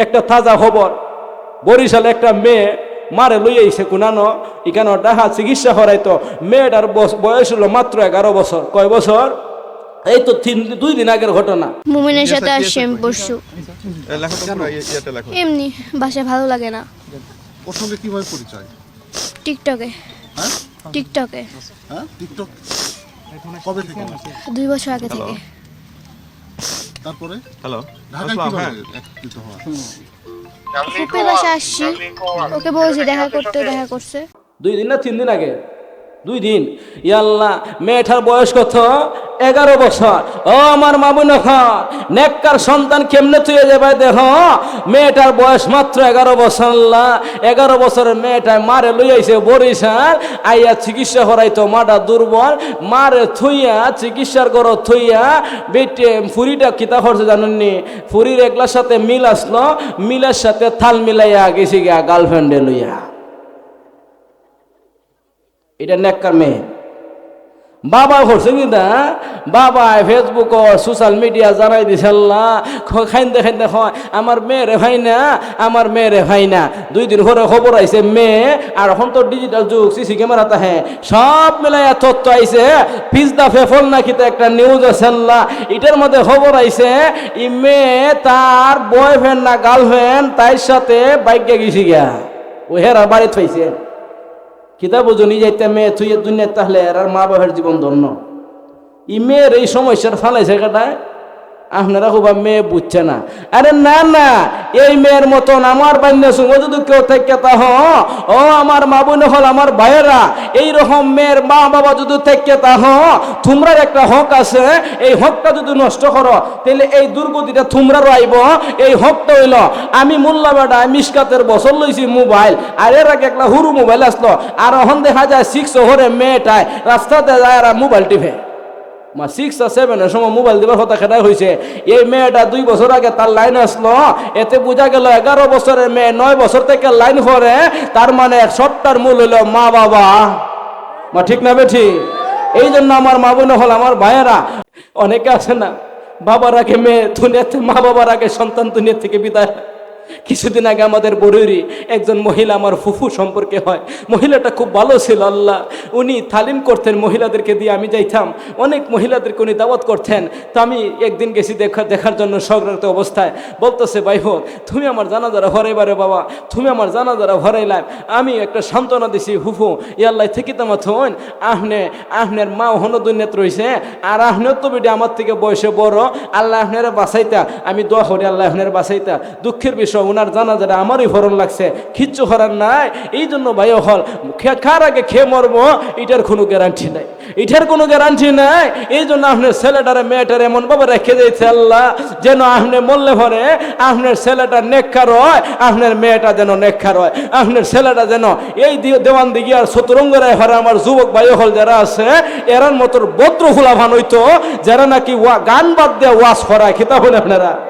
একটা তাজা খবর। বরিশালে একটা মেয়ে মারে লই আইছে কুনানো এখানে ডাহা চিকিৎসা করাইতো মেয়েটার বস- বয়স হলো মাত্র এগারো বছর। কয় বছর? এই তো তিন দুই দিন আগের ঘটনা। মুমিনের সাথে আসছি আমি পরশু। এমনি বাসায় ভালো লাগে না। ওর সঙ্গে কীভাবে পরিচয়? টিকটকে। হ্যাঁ? টিকটকে। হ্যাঁ? টিকটক? কবে থেকে? দুই বছর আগে থেকে। তারপরে? হ্যালো ঢাকায় আসসালাম হ্যাঁ। কীভাবে একত্রিত হওয়া? ফুপের বাসায় আসছি। ওকে বলছি দেখা করতে দেখা করছে। দুই দিন না তিন দিন আগে? দুই দিন। ইয়াল্লাহ মেয়েটার বয়স কত? এগারো বছর। ও আমার মামুন নেককার সন্তান কেমনে তুই যাবে দেহ? মেয়েটার বয়স মাত্র এগারো বছর এগারো বছরের মেয়েটায় মারে লই বরিশাল, আইয়া চিকিৎসা করাইতো মাটা দুর্বল, মারে থুইয়া, চিকিৎসার করো থুইয়া, বেটে ফুরিটা কিতা করছে জানেননি? ফুরির একলার সাথে মিল আসলো, মিলের সাথে থাল মিলাইয়া গেছি গিয়া গার্লফ্রেন্ডে লইয়া। এটা নেককার মেয়ে। বাবা করছে কি না? বাবা ফেসবুক সোশ্যাল মিডিয়া জানাই দিছে, আল্লাহ, খ- খাইন্দে খাইন্দে হয়। আমার মেয়েরে ভাই না, আমার মেয়েরে ভাই না। দুই দিন পরে খবর আইছে, মেয়ে, আর এখন তো ডিজিটাল যুগ সিসি ক্যামেরা তাহে সব মিলাইয়া তথ্য আইছে পিজদা ফেফল নাকি তো একটা নিউজ আছে, আল্লাহ। এটার মধ্যে খবর আইছে, ই মেয়ে তার বয়ফ্রেন্ড না গার্লফ্রেন্ড তার সাথে বাইকে গেছি গিয়া। ও হেরা বাড়িতে পাইছে কিতাব বুঝুনি যাইতে, মেয়ে তুই দুনিয়া তাহলে আর মা বাবার জীবন ধন্য। ই মেয়ের এই সমস্যার ফালাইছে কাটায়। আপনারা খুব মেয়ে বুঝছে না। আরে না না, এই মেয়ের মতন আমার বান্য সঙ্গে যদি কেউ থেকে তাহ, ও আমার মা বোন হল আমার ভাইয়েরা এই রকম মেয়ের মা বাবা যদি থেকে তাহ, তোমরার একটা হক আছে, এই হকটা যদি নষ্ট করো, তাহলে এই দুর্গতিটা তোমরারও আইব। এই হকটা হইল, আমি মোল্লা বেটা মিসকাতের বছর লইছি মোবাইল, আর এর আগে একটা হুরু মোবাইল আসলো, আর এখন দেখা যায় সিক্স ওহরে মেয়েটায় রাস্তাতে যায় আর মোবাইল টিভে মা সিক্স আর সেভেনের সময় মোবাইল দেবার কথা খেটাই হয়েছে এই মেয়েটা দুই বছর আগে তার লাইন আসলো, এতে বোঝা গেল এগারো বছরের মেয়ে, নয় বছর থেকে লাইন করে তার মানে সবটার মূল হলো মা বাবা। মা, ঠিক না বেঠি? এই জন্য আমার মা বোন হল আমার ভাইয়েরা। অনেকে আছে না, বাবার আগে মেয়ে, দুনিয়াতে মা বাবার আগে সন্তান দুনিয়া থেকে বিদায়। কিছুদিন আগে আমাদের বরুরি একজন মহিলা আমার ফুফু সম্পর্কে হয়। মহিলাটা খুব ভালো ছিল, আল্লাহ। উনি তালিম করতেন মহিলাদেরকে দিয়ে আমি যাইতাম। অনেক মহিলাদেরকে উনি দাওয়াত করতেন। তো আমি একদিন গেছি দেখা দেখার জন্য সংক্রান্ত অবস্থায়। বলতেছে, ভাই হোক তুমি আমার জানা জানাজারা হরাইবারে বাবা। তুমি আমার জানা জানাজারা হরাইলাম আমি একটা সান্ত্বনা দিছি, ফুফু। ইয়াল্লাই থেকে তোমার থন আহনে, আহনের মা হন দুনিয়াত রয়েছে আর আহনের তো বেটি আমার থেকে বয়সে বড়। আল্লাহ আপনার বাঁচাইতা। আমি দোয়া করি আল্লাহ আপনার বাঁচাইতা। দুঃখের বিষয় ওনার জানা যারা আমারই ফরন লাগছে, কিচ্ছু করার নাই। এই জন্য ভাই হল, খে- কার আগে খেয়ে মরবো? এটার কোনো গ্যারান্টি নাই। এটার কোনো গ্যারান্টি নাই। এই জন্য আপনার ছেলেটারে, মেয়েটারে এমন ভাবে রেখে দিয়েছে আল্লাহ, যেন আপনি মরলে পরে আপনার ছেলেটা নেককার হয়, আপনার মেয়েটা যেন নেককার হয়। আপনার ছেলেটা যেন এই দেওয়ান দিঘি আর চতুরঙ্গরায় হরে আমার যুবক ভাই হল যারা আছে, এরার মতো বদ্র ফুলাভান হইতো, যারা নাকি গান বাদ দিয়ে ওয়াজ করায়, খেতা হলে আপনারা।